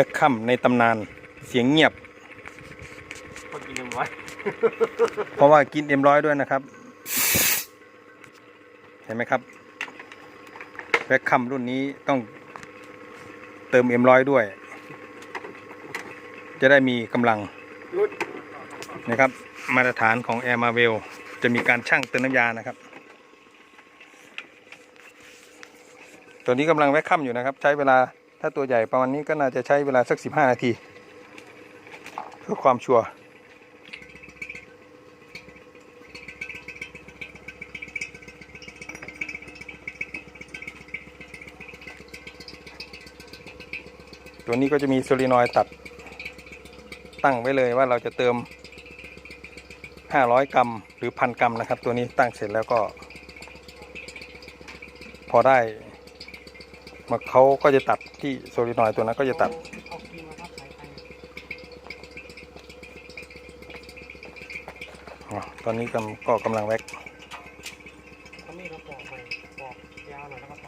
พ็คคัมในตำนานเสียงเงียบ คนกินยังไว้อยเพราะว่ากินเอ็มร้อยด้วยนะครับ เห็นไหมครับแพ็คคัมรุ่นนี้ต้องเติมเอ็มร้อยด้วย จะได้มีกำลังนะครับ มาตรฐานของ Air m a r v e l จะมีการชั่งเติมน้ำยานะครับ ตัวนี้กำลังแวคคัมอยู่นะครับ ใช้เวลา ถ้าตัวใหญ่ประมาณนี้ก็น่าจะใช้เวลาสัก 15 นาที เพื่อความชัวร์ตัวนี้ก็จะมีโซลินอยตัดตั้งไว้เลยว่าเราจะเติม 500 กรัมหรือพันกรัมนะครับ ตัวนี้ตั้งเสร็จแล้วก็ พอได้ มาเขาก็จะตัดที่โซลินอยตัวนั้นก็จะตัด ตอนนี้ก็กำลังแว็กเขามีกระปอกใหม่ปอกยาวหน่อยแล้วก็ทับ